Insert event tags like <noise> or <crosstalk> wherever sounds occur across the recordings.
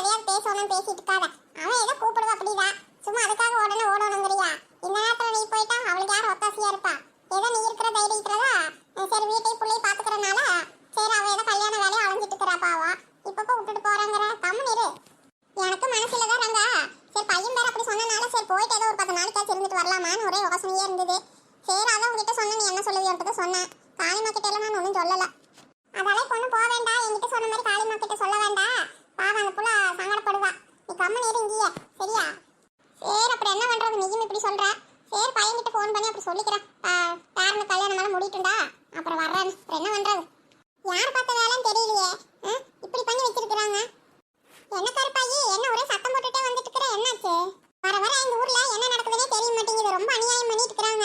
எதையாவது பேசணும் பேசிட்டு இருக்காத அவன் ஏதோ கூப்பிடுவா அப்படிதா சும்மா அதுக்காக உடனே ஓடணுங்கிறியா? இந்த நேரத்துல நீ போயிட்டா அவளுக்கு யார் ஒத்தாசியா இருப்பா? ஏதோ நீ இருக்கிற தைரியத்துலதா அஹ் சரி வீட்டையும் பிள்ளையும் பாத்துக்கிறனால சரி அவ ஏதோ கல்யாண வேலையை அலைஞ்சிட்டு இருக்கிறா பாவா இப்ப போய் விட்டுட்டு போறாங்கிற கம்முன்னு இரு. எனக்கு மனசுல தான் ரங்கா. சரி பையன் பேர் அப்படி சொன்னனால சரி போயிட்டு ஏதோ ஒரு பத்து நாளைக்காச்சும் இருந்துட்டு வரலாமான்னு ஒரே யோசனையே இருந்தது. சரி அதான் உங்ககிட்ட சொன்ன நீ என்ன சொல்லுவியோன்றது சொன்னேன். காளிமா கிட்ட எல்லாம் நான் ஒன்றும் சொல்லல. அதெல்லாம் பொண்ணு போக வேண்டாம். என்கிட்ட சொன்ன மாதிரி காளிமா கிட்ட சொல்ல வேண்டாம். பாவம் அந்த புள்ள கம்மன் இரு இங்கேயே. சரியா? சரி அப்புறம் என்ன பண்றது? நீயும் இப்படி சொல்ற. சரி பையன்கிட்ட ஃபோன் பண்ணி அப்படி சொல்லிக்கிறேன். பேரனு கல்யாணம் எல்லாம் முடிட்டுண்டா அப்புறம் வர்றேன் அப்புறம் என்ன பண்றது? யார் பார்த்த வேலைன்னு தெரியலையே. ஆ? இப்படி பண்ணி வச்சிருக்கிறாங்க. என்ன கருப்பாயி? என்ன ஒரே சத்தம் போட்டுட்டே வந்துட்டு இருக்கிற? என்னாச்சு? வர வர இந்த ஊர்ல என்ன நடக்குதுன்னே தெரிய மாட்டேங்குது. ரொம்ப அநியாயம் பண்ணிட்டு இருக்கிறாங்க.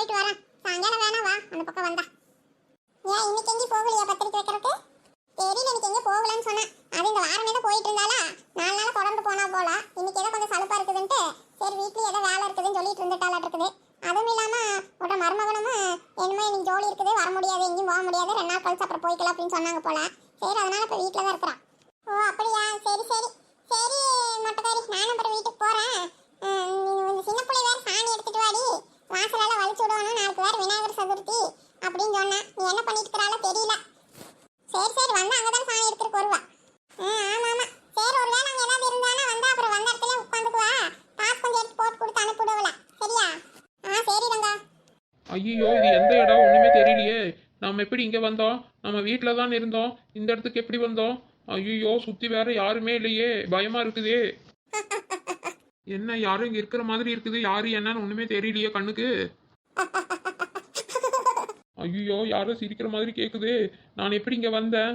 போயிட்டு வரேன். சாயங்காலம் வேணா வா அந்த பக்கம் வந்தா. ஏன் இன்னைக்கு எங்கேயும் போகலையா பத்திரிக்கை வைக்கிறதுக்கு? தெரியல இன்னைக்கு எங்க போகலன்னு சொன்னேன் அது இந்த வாரம் ஏதோ போயிட்டு இருந்தாலா நாலு நாள் தொடர்ந்து போனா போல. இன்னைக்கு ஏதோ கொஞ்சம் சலுப்பா இருக்குதுன்ட்டு சரி வீட்லயே ஏதோ வேலை இருக்குதுன்னு சொல்லிட்டு இருந்துட்டாலா இருக்குது அதுவும் இல்லாம உட மருமகனும் என்னமோ இன்னைக்கு ஜோலி இருக்குது வர முடியாது எங்கேயும் போக முடியாது ரெண்டு நாள் கழிச்சு அப்புறம் போய்க்கலாம் அப்படின்னு சொன்னாங்க போல சரி அதனால இப்ப வீட்ல தான் இருக்கிறான் ஓ அப்படியா சரி சரி சரி மொட்டைக்காரி நானும் அப்புறம் வீட்டுக்கு போறேன் அஹ், நீ இந்த சின்ன பிள்ளை வேற சாணி எடுத்துட்டு வாடி வாசலால வலிச்சு விடணும் நாளைக்கு வேற விநாயகர் சதுர்த்தி அப்படின்னு சொன்னேன் நீ என்ன பண்ணிட்டு இருக்கிறாளோ தெரியல சரி சரி வந்தா அங்கதான் சாணி எடுத்துட்டு வருவா ஆ, ஆமா ஆமா சரி ஒருவேளை அங்க ஏதாவது இருந்தானா வந்தா அப்புறம் வந்த இடத்துல உட்காந்துக்குவா காசு கொஞ்சம் எடுத்து போட்டு கொடுத்து அனுப்பிவிடுவல சரியா ஆ சரி ரங்கா ஐயோ இது எந்த இடம் ஒன்றுமே தெரியலையே நம்ம எப்படி இங்கே வந்தோம்? நம்ம வீட்டில் தான் இருந்தோம். இந்த இடத்துக்கு எப்படி வந்தோம்? ஐயோ சுற்றி வேற யாருமே இல்லையே. பயமாக இருக்குதே. <laughs> என்ன யாரும் இங்கே இருக்கிற மாதிரி இருக்குது? யாரு என்னன்னு ஒன்றுமே தெரியலையே கண்ணுக்கு. <laughs> ஐயோ யாரோ சிரிக்கிற மாதிரி கேட்குது நான் எப்படி இங்கே வந்தேன்?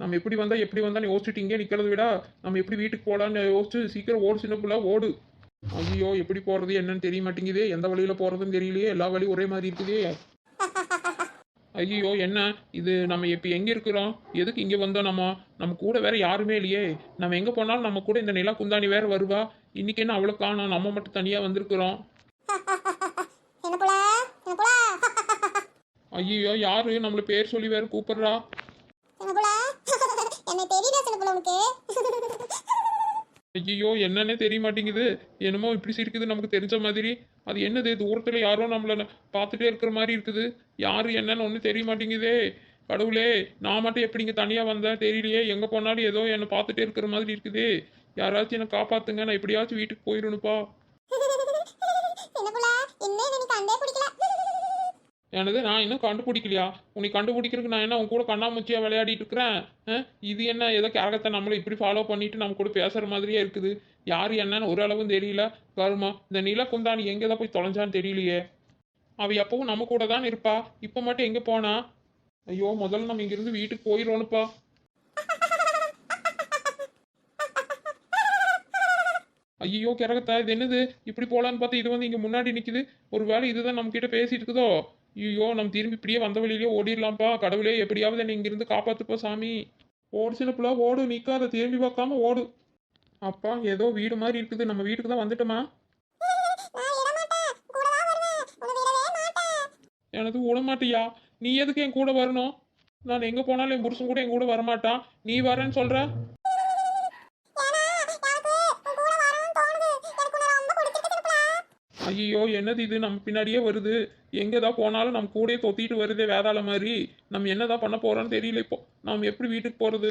நம்ம எப்படி வந்தா எப்படி வந்தான்னு யோசிச்சுட்டு இங்கே நிற்கிறத விட நம்ம எப்படி வீட்டுக்கு போகலான்னு யோசிச்சு சீக்கிரம் ஓடு சின்ன புள்ள ஓடு. ஐயோ எப்படி போகிறது என்னன்னு தெரிய மாட்டேங்குதே. எந்த வழியில் போகிறதுன்னு தெரியலையே. எல்லா வழியும் ஒரே மாதிரி இருக்குதே. ஐயோ என்ன? இது நம்ம இப்போ எங்கே இருக்கிறோம்? எதுக்கு இங்கே வந்தோம் நம்ம? நம்ம கூட வேற யாருமே இல்லையே. நம்ம எங்கே போனாலும் நம்ம கூட இந்த நிலா குந்தாணி வேற வருவா. இன்னைக்கு என்ன அவ்வளோ காணோம்? நம்ம மட்டும் தனியாக வந்திருக்கிறோம். <laughs> <laughs> ஐயோ யாரு? நம்மள பேர் சொல்லி வேற கூப்பிடுறா <laughs> என்ன புள்ள என்ன தெரியல சின்ன புள்ள உனக்கு ஐயோ என்னன்னே தெரிய மாட்டேங்குது என்னமோ இப்படி சிரிக்குது நமக்கு தெரிஞ்ச மாதிரி. அது என்னது? தூரத்தில் யாரோ நம்மளை பார்த்துட்டே இருக்கிற மாதிரி இருக்குது. யாரு என்னன்னு ஒன்றும் தெரிய மாட்டேங்குதே கடவுளே நான் மட்டும் எப்படி இங்கே தனியாக வந்தேன்? தெரியலையே. எங்கே போனாலும் ஏதோ என்னை பார்த்துட்டே இருக்கிற மாதிரி இருக்குது. யாராச்சும் என்னை காப்பாத்துங்க. நான் எப்படியாச்சும் வீட்டுக்கு போயிடணுப்பா <laughs> சின்ன புள்ள இன்னும் நீ கண்டே பிடிக்கல எனது நான் இன்னும் கண்டுபிடிக்கலையா? உன்னை கண்டுபிடிக்கிறதுக்கு நான் என்ன உன் கூட கண்ணாமூச்சியாக விளையாடிட்டு இருக்கிறேன்? இது என்ன ஏதோ கேரகத்தை நம்மளை இப்படி ஃபாலோ பண்ணிட்டு நம்ம கூட பேசுகிற மாதிரியே இருக்குது. யார் என்னன்னு ஒரு அளவும் தெரியல. கருமா இந்த நில குந்தாணி எங்கே தான் போய் தொலைஞ்சான்னு தெரியலையே. அவ எப்பவும் நம்ம கூட தான் இருப்பா. இப்போ மட்டும் எங்கே போனா? ஐயோ முதல்ல நம்ம இங்கிருந்து வீட்டுக்கு போயிடணும்ப்பா. ஐயோ கிரகத்தா இது என்னது? இப்படி போலான்னு பார்த்தா இது வந்து இங்கே முன்னாடி நிற்குது ஒருவேளை இதுதான் நம்ம கிட்ட பேசிட்டு இருக்குதோ? ஐயோ நம்ம திரும்பி இப்படியே வந்த வழியிலேயே ஓடிடலாம்ப்பா கடவுளே எப்படியாவது என்னை இங்கிருந்து காப்பாத்துப்பா சாமி. ஓடு சின்ன பிள்ளை ஓடு நிற்காத திரும்பி பார்க்காம ஓடு. அப்பா ஏதோ வீடு மாதிரி இருக்குது. நம்ம வீட்டுக்கு தான் வந்துட்டோமா? விட எனது விடமாட்டியா நீ எதுக்கு என் கூட வரணும்? நான் எங்கே போனாலும் என் புருஷன் கூட என் கூட வரமாட்டான் நீ வரேன்னு சொல்கிற ஏன்னா எனக்கு உன் கூட வரணும்னு தோணுது எனக்கு உன்னை ரொம்ப பிடிச்சிருக்கு சின்ன புள்ள ஐயோ என்னது இது? நம்ம பின்னாடியே வருது. எங்கேதான் போனாலும் நம்ம கூடயே தொத்திட்டு வருதே வேதாள மாதிரி. நம்ம என்னதான் பண்ண போறோம்னு தெரியல இப்போ. நாம் எப்படி வீட்டுக்கு போறது?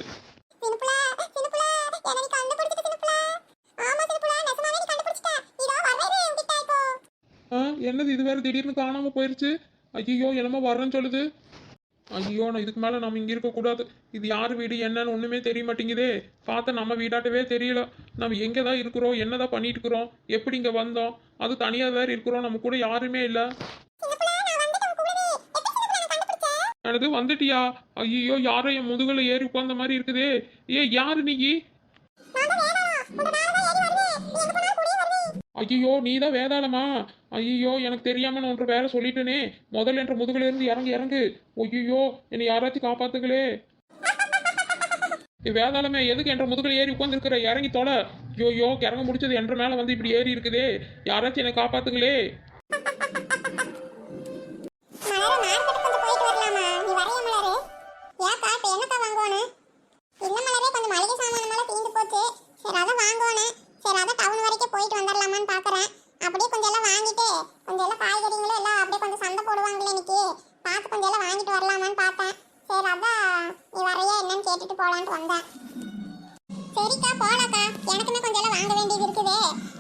என்னது இது வேற திடீர்னு காணாம போயிருச்சு? ஐயோ என்னமோ வரேன்னு சொல்லுது. ஐயோ நான் இதுக்கு மேலே நம்ம இங்கே இருக்கக்கூடாது இது யார் வீடு என்னன்னு ஒன்றுமே தெரிய மாட்டேங்குதே. பார்த்தா நம்ம வீடாட்டவே தெரியல. நம்ம எங்கே தான் இருக்கிறோம் என்னதான் பண்ணிட்டு இருக்கிறோம் எப்படி இங்கே வந்தோம் அது தனியாக வேற இருக்கிறோம் நம்ம கூட யாருமே இல்லை. எனது வந்துட்டியா? ஐயோ யாரோ என் முதுகில் ஏறி உட்காந்த மாதிரி இருக்குதே. ஏ யாரு நீ? ஐயோ நீ தான் வேதாளமா? ஐயோ எனக்கு தெரியாம நான் ஒன்று வேற சொல்லிட்டேனே. முதல்ல என்ற முதுகுல இருந்து இறங்கு இறங்கு. ஐயோ என்னை யாராச்சும் காப்பாத்துங்களே. வேதாளமே எதுக்கு என்ற முதுகில் ஏறி உட்காந்துருக்கிற இறங்கி தொலை. ஐயோ இறங்க முடிச்சது என்ற மேலே வந்து இப்படி ஏறி இருக்குதே. யாராச்சும் என்னை காப்பாத்துங்களே. என்னன்னு போலான்ட்டு வந்தேன். சரிக்கா போலாக்கா. எனக்குமே கொஞ்சம் எல்லாம் வாங்க வேண்டியது இருக்குதே.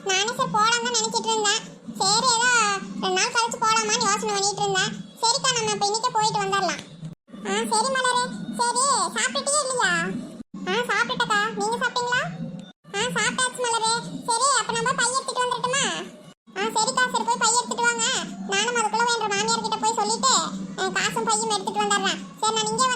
நானும் சரி போலாம் தான் நினைச்சிட்டு இருந்தேன். சரி ஏதோ ரெண்டு நாள் கழிச்சு போலாமான்னு யோசனை பண்ணிட்டு இருந்தேன். சரிக்கா நம்ம இப்போ இன்னைக்கே போயிட்டு வந்துடலாம் ஆ சரி மலரு. சரி சாப்பிட்டுட்டே இல்லையா? ஆ சாப்பிட்டக்கா நீங்க சாப்பிட்டீங்களா? ஆ சாப்பிட்டாச்சு மலரு. சரி அப்ப நம்ம பை எடுத்துட்டு வந்துடட்டுமா ஆ சரிக்கா. சரி போய் பை எடுத்துட்டு வாங்க. நானும் அதுக்குள்ள என்ற மாமியார் கிட்ட போய் சொல்லிட்டு காசும் பையும் எடுத்துட்டு வந்துடுறேன் சரி நான் இங்கே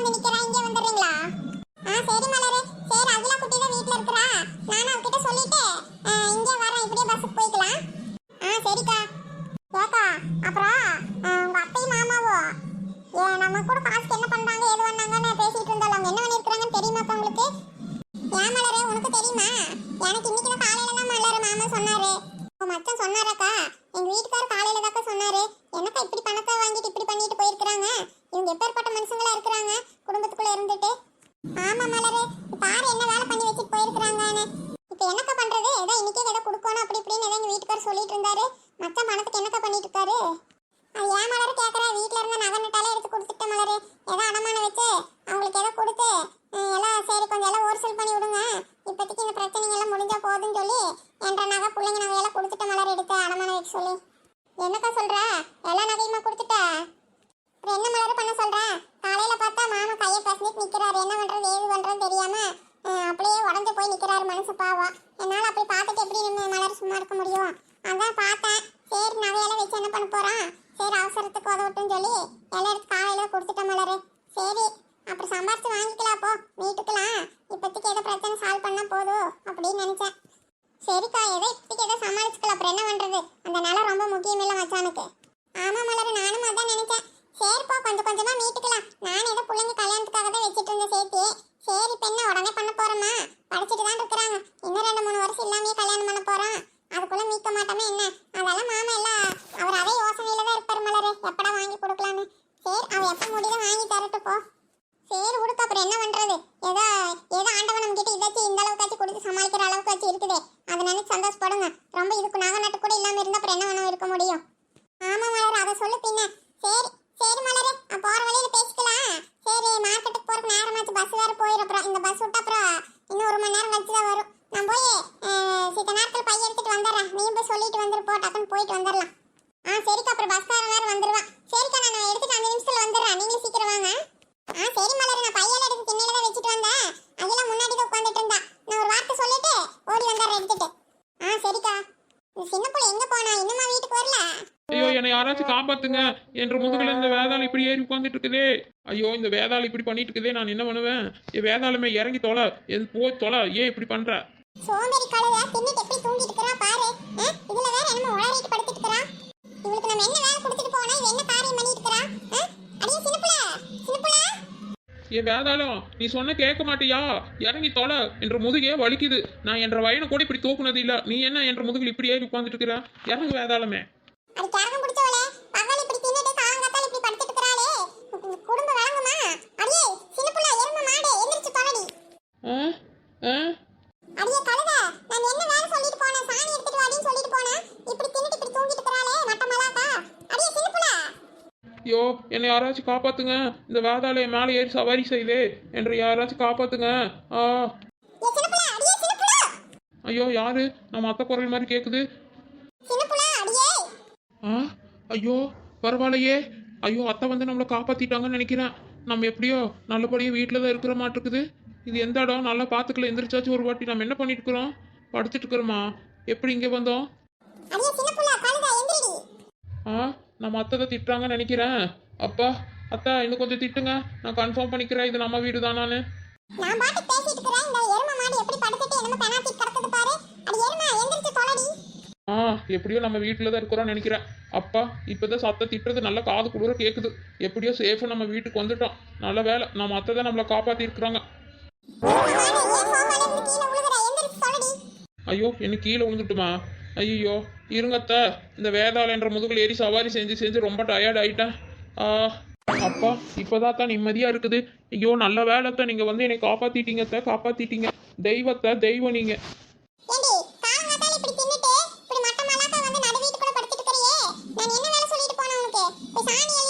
சரி பண்ணி விடுங்க. இப்போதைக்கு இந்த பிரச்சனைங்க எல்லாம் முடிஞ்சா போதுன்னு சொல்லி என்ற நகை பிள்ளைங்க நகை எல்லாம் கொடுத்துட்ட மலர் எடுத்து அடமானம் வைக்க சொல்லி. என்னக்கா சொல்ற? எல்லா நகையுமா கொடுத்துட்ட? அப்புறம் என்ன மலர் பண்ண சொல்ற? காலையில பார்த்தா மாமா கையை பசனிட்டு நிக்கிறாரு. என்ன பண்றது ஏது பண்றது தெரியாம அப்படியே உடஞ்சு போய் நிக்கிறாரு மனசு பாவம். என்னால அப்படி பார்த்துட்டு எப்படி நம்ம மலர் சும்மா இருக்க முடியும்? அதான் பார்த்தேன். சரி நகையெல்லாம் வச்சு என்ன பண்ண போறான்? சரி அவசரத்துக்கு உதவட்டும்னு சொல்லி எல்லாம் எடுத்து காலையில கொடுத்துட்ட மலரு. எப்ப முடியுதோ வாங்கி தரட்டு போ. சரி கொடுக்க அப்புறம் என்ன பண்ணுறது ஏதா ஏதோ ஆண்டவன் நம்ம கிட்ட இதாச்சும் இந்த அளவுக்காச்சும் கொடுத்து சமாளிக்கிற அளவுக்கு அளவுக்காச்சும் இருக்குதே. அதை நினைச்சு சந்தோஷப்படுங்க. ரொம்ப இதுக்கு நாக நட்டு கூட இல்லாமல் இருந்தா அப்புறம் என்ன வேணும் இருக்க முடியும்? ஆமா மலர் அதை சொல்லு பின்ன. சரி சரி மலரே. போகிற வழியில பேசிக்கலாம். சரி மார்க்கெட்டுக்கு போறதுக்கு நேரமாச்சு. பஸ் வேற போயிடும் அப்புறம் இந்த பஸ் விட்டு அப்புறம் இன்னும் ஒரு மணி நேரம் கழிச்சு தான் வரும். நான் போய் சித்த நேரத்தில் பையன் எடுத்துட்டு வந்துடுறேன். நீ போய் சொல்லிட்டு வந்துரு போ. டக்குன்னு போயிட்டு வந்துடலாம். ஆ சரிக்கா. அப்புறம் வேறு வேற வந்துடுவான் வந்துடுறேன் நீங்களும் சீக்கிரம் வாங்க. ஆ சரி மலர். நான் பையில எடுத்து திண்ணையில தான் வச்சுட்டு வந்தேன். அதெல்லாம் முன்னாடி தான் உட்காந்துட்டு இருந்தா. நான் ஒரு வார்த்தை சொல்லிட்டு ஓடி வந்தாரு எடுத்துட்டு. ஆ சரிக்கா. இந்த சின்ன பிள்ளை எங்க போனா? இன்னுமா வீட்டுக்கு வரல? ஐயோ என்னை யாராச்சும் காப்பாத்துங்க. என்ற முதுகுல இந்த வேதாளம் இப்படி ஏறி உட்காந்துட்டு இருக்குதே. ஐயோ இந்த வேதாளம் இப்படி பண்ணிட்டு இருக்குதே. நான் என்ன பண்ணுவேன்? என் வேதாளமே இறங்கி தொலை. என் போய் தொலை. ஏன் இப்படி பண்ற? சோம்பேறி கழுத தின்னுட்டு எப்படி தூங்கிட்டு இருக்கறா பாரு. இதுல வேற என்னமோ உளறிட்டு படுத்துட்டு இருக்கறா. இவளுக்கு நம்ம என்ன வேலை கொடுத்துட்டு போனா இவ என்ன காரியம் பண்ணிட்டு இருக்கறா? என் வேதாளம் நீ சொன்ன கேட்க மாட்டியா? இறங்கி தொலை என்ற முதுகே வலிக்குது. நான் என்ற வயனை கூட இப்படி தூக்குனது இல்ல. நீ என்ன என்ற முதுகில் இப்படி ஏறி உட்காந்துட்டு இருக்கிற இறங்கு வேதாளமே அடி கரகம் பிடிச்சவளே பகல் இப்படி தின்னுட்டு காலங்காத்தால இப்படி படுத்துட்டு இருக்கறாளே உ- குடும்பம் வழங்குமா அடியே சின்னப்புல எருமை மாடு எந்திரிச்சு தொலைடி ஆ ஆ அடியே கழுத நான் என்ன வேலை சொல்லிட்டு போனேன் சாணி எடுத்துட்டு வாடின்னு சொல்லிட்டு போனேன் இப்படி தின்னுட்டு இப்படி தூங்கிட்டு இருக்கறாளே மட்ட மலாக்கா அடியே சின்னப்புல ஐயோ என்னை யாராச்சும் காப்பாத்துங்க. இந்த வேதாளைய மேலே ஏறி சவாரி செய்தே. என்று யாராச்சும் காப்பாத்துங்க. ஆ. ஐயோ யாரு? நம்ம அத்தை குரல் மாதிரி கேக்குது. ஆ? ஐயோ பரவாயில்லையே. ஐயோ அத்தை வந்து நம்மளை காப்பாத்திட்டாங்கன்னு நினைக்கிறேன். நம்ம எப்படியோ நல்லபடியாக வீட்டில் தான் இருக்கிற மாட்டிருக்குது. இது எந்த இடம்? நல்லா பார்த்துக்கல எந்திரிச்சாச்சும் ஒரு வாட்டி. நம்ம என்ன பண்ணிட்டு இருக்கிறோம்? படுத்துட்டு இருக்கிறோமா? எப்படி இங்கே வந்தோம்? ஆ? நம்ம அத்தை திட்டுறாங்கன்னு நினைக்கிறேன். அப்பா அத்தா இன்னும் கொஞ்சம் திட்டுங்க. நான் கன்ஃபார்ம் பண்ணிக்கிறேன் இது நம்ம வீடு தானான்னு நான் பாட்டு பேசிட்டு இருக்கிறேன். இந்த எருமை மாடு எப்படி படுத்துட்டு என்னமோ பெனாத்தி கிடக்குது பாரு. அடி எருமை எந்திரிச்சு தொலைடி. ஆ எப்படியோ நம்ம வீட்டில் தான் இருக்கிறோம்னு நினைக்கிறேன். அப்பா இப்போதான் சத்த திட்டுறது நல்லா காது குளிர கேட்குது எப்படியோ சேஃபாக நம்ம வீட்டுக்கு வந்துட்டோம். நல்ல வேலை. நம்ம அத்தை தான் நம்மளை காப்பாற்றி இருக்கிறாங்க. ஐயோ என்ன கீழே விழுந்துட்டுமா? ஐயோ இருங்கத்த. இந்த வேதாளன்ற முதுகில் ஏறி சவாரி செஞ்சு செஞ்சு ரொம்ப டயர்ட் ஆயிட்டேன் ஆ. அப்பா இப்போதான் தான் நிம்மதியாக இருக்குது. ஐயோ நல்ல வேலைத்த. நீங்கள் வந்து என்னை காப்பாற்றிட்டீங்கத்த காப்பாற்றிட்டீங்க தெய்வத்தை தெய்வம் நீங்கள் சாமி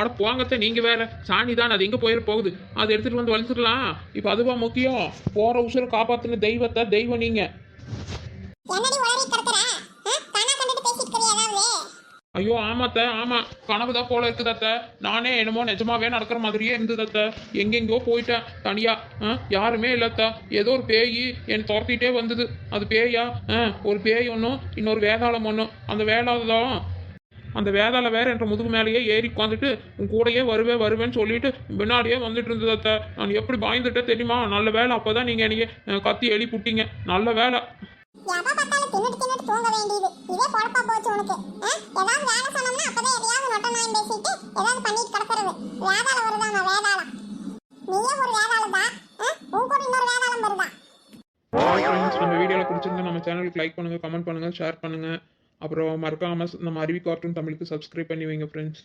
அட போங்கத்த நீங்கள் வேற. சாணி தான் அது. எங்கே போயிட போகுது? அதை எடுத்துகிட்டு வந்து வளர்த்துக்கலாம் இப்போ அதுவா முக்கியம். போகிற உசுரை காப்பாற்றின தெய்வத்தை தெய்வம் நீங்கள் ஐயோ ஆமாத்த ஆமா. கனவு தான் போல இருக்குது அத்தை. நானே என்னமோ நிஜமாவே நடக்கிற மாதிரியே இருந்தது அத்தை. எங்கெங்கோ போயிட்டேன் தனியா. யாருமே இல்லத்த ஏதோ ஒரு பேய் என் துரத்திட்டே வந்தது. அது பேயா? ஒரு பேய் ஒன்றும் இன்னொரு வேதாளம் ஒன்றும் அந்த வேதாளம் அந்த வேதாளம் வேற என்ற முதுகு மேலேயே ஏறி உட்காந்துட்டு உன் கூடயே வருவே வருவேன்னு சொல்லிட்டு பின்னாடியே வந்துட்டு இருந்தது அத்தை. நான் எப்படி பாய்ந்துட்டே தெரியுமா? நல்ல வேலை அப்பதான் நீங்க அஹ், கத்தி எழுப்பி விட்டீங்க நல்ல வேலை நம்ம வீடியோவில் பிடிச்சிருந்தா நம்ம சேனலுக்கு லைக் பண்ணுங்கள் கமெண்ட் பண்ணுங்கள் ஷேர் பண்ணுங்கள் அப்புறம் மறக்காமல் நம்ம அருவி கார்ட்டூன் தமிழுக்கு சப்ஸ்கிரைப் பண்ணி வைங்க ஃப்ரெண்ட்ஸ்